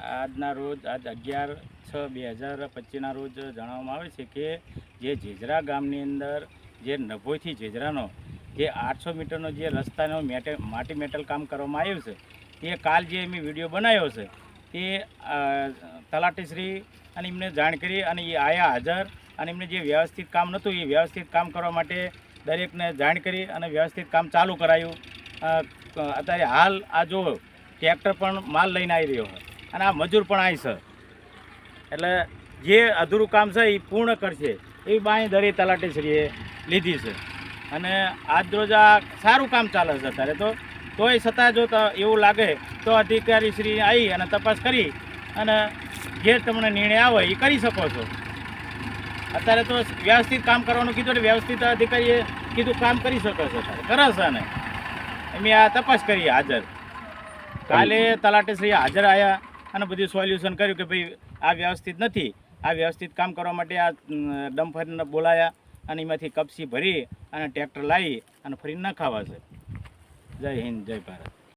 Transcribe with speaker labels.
Speaker 1: આજના રોજ, આજ અગિયાર છ બે હજાર પચીસના રોજ જણાવવામાં આવે છે કે જે જેજરા ગામની અંદર, જે નભોઈથી જેજરાનો, જે આઠસો મીટરનો જે રસ્તાનો મેટે, માટી મેટલ કામ કરવામાં આવ્યું છે, તે કાલ જે મેં વીડિયો બનાવ્યો છે, તે તલાટીશ્રી અને એમને જાણ કરી અને એ આયા હાજર અને એમને જે વ્યવસ્થિત કામ નહોતું, એ વ્યવસ્થિત કામ કરવા માટે દરેકને જાણ કરી અને વ્યવસ્થિત કામ ચાલુ કરાયું. અત્યારે હાલ આ જો ટ્રેક્ટર પણ માલ લઈને આવી રહ્યો છે. અને આ મજૂર પણ આવી છે. એટલે જે અધૂરું કામ છે એ પૂર્ણ કરશે. એ એવી બાંયધરી તલાટીશ્રીએ લીધી છે. અને આજ રોજ આ સારું કામ ચાલે છે અત્યારે તો. તોય છતાં જો એવું લાગે તો અધિકારીશ્રી આવી અને તપાસ કરી અને જે તમને નિર્ણય આવે એ કરી શકો છો. અત્યારે તો વ્યવસ્થિત કામ કરવાનું કીધું એટલે વ્યવસ્થિત અધિકારીએ કીધું કામ કરી શકો છો કરે છે ને એમ આ તપાસ કરી હાજર. કાલે તલાટીશ્રી હાજર આવ્યા અને બધું સોલ્યુશન કર્યું કે ભાઈ આ વ્યવસ્થિત નથી. આ વ્યવસ્થિત કામ કરવા માટે આ ડમ્ફરને બોલાયા અને એમાંથી કપસી ભરી અને ટ્રેક્ટર લાવી અને ફરી નખાવા છે. જય હિન્દ, જય ભારત.